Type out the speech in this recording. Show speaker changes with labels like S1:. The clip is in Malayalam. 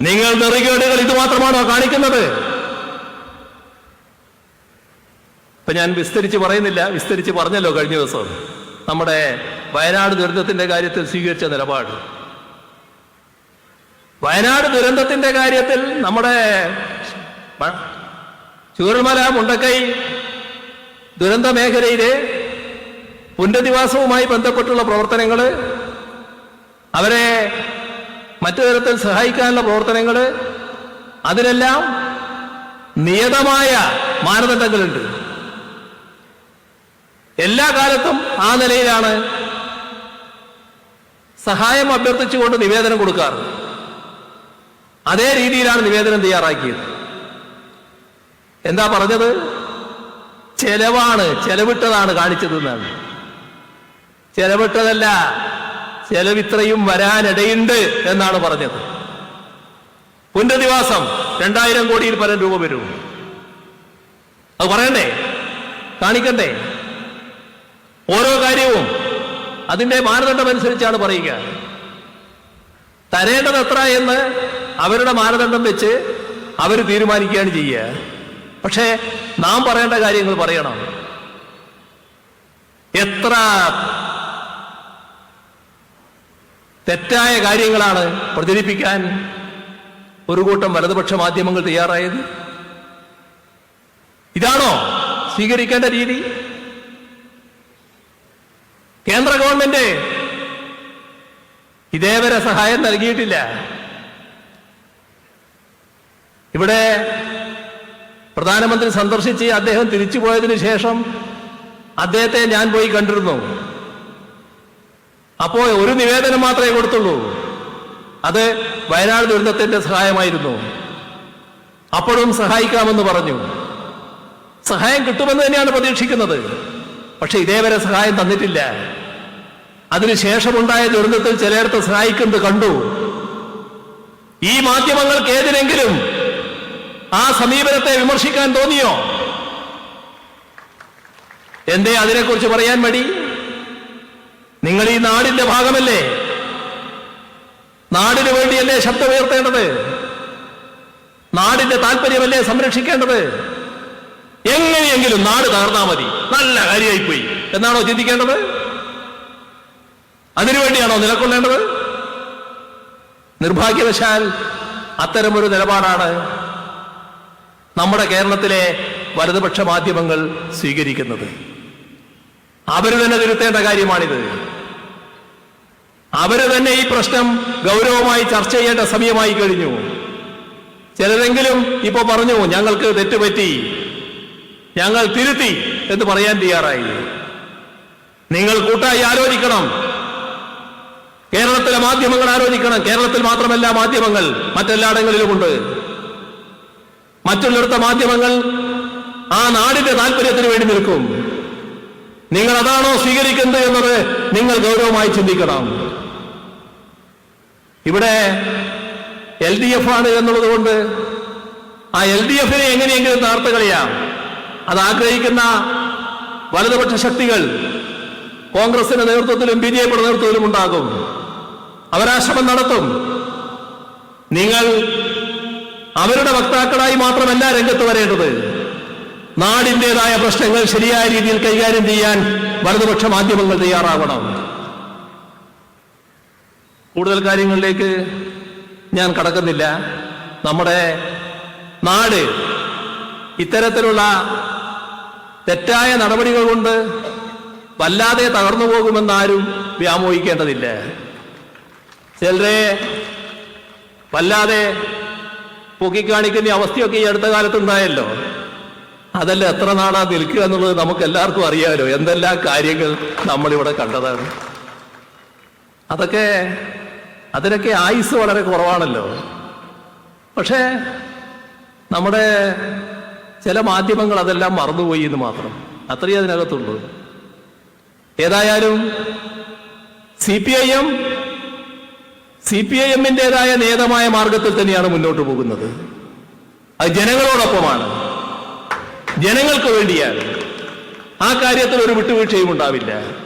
S1: നിങ്ങൾ നെറികേടുകൾ ഇത് മാത്രമാണോ കാണിക്കുന്നത്? ഇപ്പൊ ഞാൻ വിസ്തരിച്ച് പറയുന്നില്ല. വിസ്തരിച്ച് പറഞ്ഞല്ലോ കഴിഞ്ഞ ദിവസം. നമ്മുടെ വയനാട് ദുരന്തത്തിന്റെ കാര്യത്തിൽ സ്വീകരിച്ച നിലപാട്. വയനാട് ദുരന്തത്തിന്റെ കാര്യത്തിൽ നമ്മുടെ ചൂരൽമല മുണ്ടക്കൈ ദുരന്ത മേഖലയിലെ പുനരധിവാസവുമായി ബന്ധപ്പെട്ടുള്ള പ്രവർത്തനങ്ങൾ അവരെ മറ്റു തരത്തിൽ സഹായിക്കാനുള്ള പ്രവർത്തനങ്ങൾ അതിനെല്ലാം നിയതമായ മാനദണ്ഡങ്ങളുണ്ട്. എല്ലാ കാലത്തും ആ നിലയിലാണ് സഹായം അഭ്യർത്ഥിച്ചുകൊണ്ട് നിവേദനം കൊടുക്കാറ്. അതേ രീതിയിലാണ് നിവേദനം തയ്യാറാക്കിയത്. എന്താ പറഞ്ഞത്? ചെലവാണ് ചെലവിട്ടതാണ് കാണിച്ചത് എന്നാണ് ചെലവിട്ടതല്ല ചെലവിത്രയും വരാനിടയുണ്ട് എന്നാണ് പറഞ്ഞത്. പുനരധിവാസം രണ്ടായിരം കോടിയിൽ പരം രൂപ വരും അത് പറയണ്ടേ? കാണിക്കണ്ടേ? ഓരോ കാര്യവും അതിന്റെ മാനദണ്ഡം അനുസരിച്ചാണ് പറയുക. തരേണ്ടത് എത്ര എന്ന് അവരുടെ മാനദണ്ഡം വെച്ച് അവർ തീരുമാനിക്കുകയാണ് ചെയ്യുക. പക്ഷേ നാം പറയേണ്ട കാര്യങ്ങൾ പറയണം. എത്ര തെറ്റായ കാര്യങ്ങളാണ് പ്രചരിപ്പിക്കാൻ ഒരു കൂട്ടം വലതുപക്ഷ മാധ്യമങ്ങൾ തയ്യാറായത്? ഇതാണോ സ്വീകരിക്കേണ്ട രീതി? കേന്ദ്ര ഗവൺമെന്റ് ഇതേവരെ സഹായം നൽകിയിട്ടില്ല. ഇവിടെ പ്രധാനമന്ത്രി സന്ദർശിച്ച് അദ്ദേഹം തിരിച്ചു പോയതിനു ശേഷം അദ്ദേഹത്തെ ഞാൻ പോയി കണ്ടിരുന്നു. അപ്പോ ഒരു നിവേദനം മാത്രമേ കൊടുത്തുള്ളൂ. അത് വയനാട് ദുരന്തത്തിന്റെ സഹായമായിരുന്നു. അപ്പോഴും സഹായിക്കാമെന്ന് പറഞ്ഞു. സഹായം കിട്ടുമെന്ന് തന്നെയാണ് പ്രതീക്ഷിക്കുന്നത്. പക്ഷെ ഇതേവരെ സഹായം തന്നിട്ടില്ല. അതിനുശേഷമുണ്ടായ ദുരന്തത്തിൽ ചിലയിടത്ത് സഹായിക്കുന്നത് കണ്ടു. ഈ മാധ്യമങ്ങൾക്ക് ഏതിനെങ്കിലും ആ സമീപനത്തെ വിമർശിക്കാൻ തോന്നിയോ? എന്തേ അതിനെക്കുറിച്ച് പറയാൻ മടി? നിങ്ങൾ ഈ നാടിന്റെ ഭാഗമല്ലേ? നാടിനു വേണ്ടിയല്ലേ ശബ്ദമുയർത്തേണ്ടത് നാടിന്റെ താല്പര്യമല്ലേ സംരക്ഷിക്കേണ്ടത്? എങ്ങനെയെങ്കിലും നാട് തകർന്നാ മതി. നല്ല കാര്യമായിപ്പോയി എന്നാണോ ചിന്തിക്കേണ്ടത്? അതിനുവേണ്ടിയാണോ നിലക്കൊള്ളേണ്ടത്? നിർഭാഗ്യവശാൽ അത്തരമൊരു നിലപാടാണ് നമ്മുടെ കേരളത്തിലെ വലതുപക്ഷ മാധ്യമങ്ങൾ സ്വീകരിക്കുന്നത്. അവർ തന്നെ തിരുത്തേണ്ട കാര്യമാണിത്. അവർ തന്നെ ഈ പ്രശ്നം ഗൗരവമായി ചർച്ച ചെയ്യേണ്ട സമയമായി കഴിഞ്ഞു. ചിലരെങ്കിലും ഇപ്പൊ പറഞ്ഞു ഞങ്ങൾക്ക് തെറ്റുപറ്റി. ഞങ്ങൾ തിരുത്തി എന്ന് പറയാൻ തയ്യാറായി. നിങ്ങൾ കൂട്ടായി ആലോചിക്കണം. കേരളത്തിലെ മാധ്യമങ്ങൾ ആലോചിക്കണം. കേരളത്തിൽ മാത്രമല്ല മാധ്യമങ്ങൾ മറ്റെല്ലായിടങ്ങളിലുമുണ്ട് മറ്റുള്ളിടത്തെ മാധ്യമങ്ങൾ ആ നാടിന്റെ താല്പര്യത്തിന് വേണ്ടി നിൽക്കും. നിങ്ങൾ അതാണോ സ്വീകരിക്കുന്നത് എന്നത് നിങ്ങൾ ഗൗരവമായി ചിന്തിക്കണം. ഇവിടെ എൽ ഡി എഫ് ആണ് എന്നുള്ളത് കൊണ്ട് ആ എൽ ഡി എഫിനെ എങ്ങനെയെങ്കിലും നേർത്ത് കളിയാം. അത് ആഗ്രഹിക്കുന്ന വലതുപക്ഷ ശക്തികൾ കോൺഗ്രസിന്റെ നേതൃത്വത്തിലും ബി ജെ പിയുടെ നേതൃത്വത്തിലും ഉണ്ടാകും. അവരാശ്രമം നടത്തും. നിങ്ങൾ അവരുടെ വക്താക്കളായി മാത്രമല്ല രംഗത്ത് വരേണ്ടത്. നാടിന്റെതായ പ്രശ്നങ്ങൾ ശരിയായ രീതിയിൽ കൈകാര്യം ചെയ്യാൻ വലതുപക്ഷ മാധ്യമങ്ങൾ തയ്യാറാവണം. കൂടുതൽ കാര്യങ്ങളിലേക്ക് ഞാൻ കടക്കുന്നില്ല. നമ്മുടെ നാട് ഇത്തരത്തിലുള്ള തെറ്റായ നടപടികൾ കൊണ്ട് വല്ലാതെ തകർന്നു പോകുമെന്നാരും വ്യാമോഹിക്കേണ്ടതില്ല. ചിലരെ വല്ലാതെ പൊക്കിക്കാണിക്കുന്ന അവസ്ഥയൊക്കെ ഈ അടുത്ത കാലത്ത് ഉണ്ടായല്ലോ. അതല്ല എത്ര നാളാ നിൽക്കുക എന്നുള്ളത് നമുക്ക് എല്ലാവർക്കും അറിയാമല്ലോ എന്തെല്ലാം കാര്യങ്ങൾ നമ്മളിവിടെ കണ്ടതാണ്. അതൊക്കെ അതിനൊക്കെ ആയുസ് വളരെ കുറവാണല്ലോ. പക്ഷേ നമ്മുടെ ചില മാധ്യമങ്ങൾ അതെല്ലാം മറന്നുപോയി എന്ന് മാത്രം. അത്രയേ അതിനകത്തുള്ളൂ. ഏതായാലും C P I M C P I എമ്മിന്റെതായ നേതമായ മാർഗത്തിൽ തന്നെയാണ് മുന്നോട്ട് പോകുന്നത്. അത് ജനങ്ങളോടൊപ്പമാണ്. ജനങ്ങൾക്ക് വേണ്ടിയാണ്. ആ കാര്യത്തിൽ ഒരു വിട്ടുവീഴ്ചയും ഉണ്ടാവില്ല.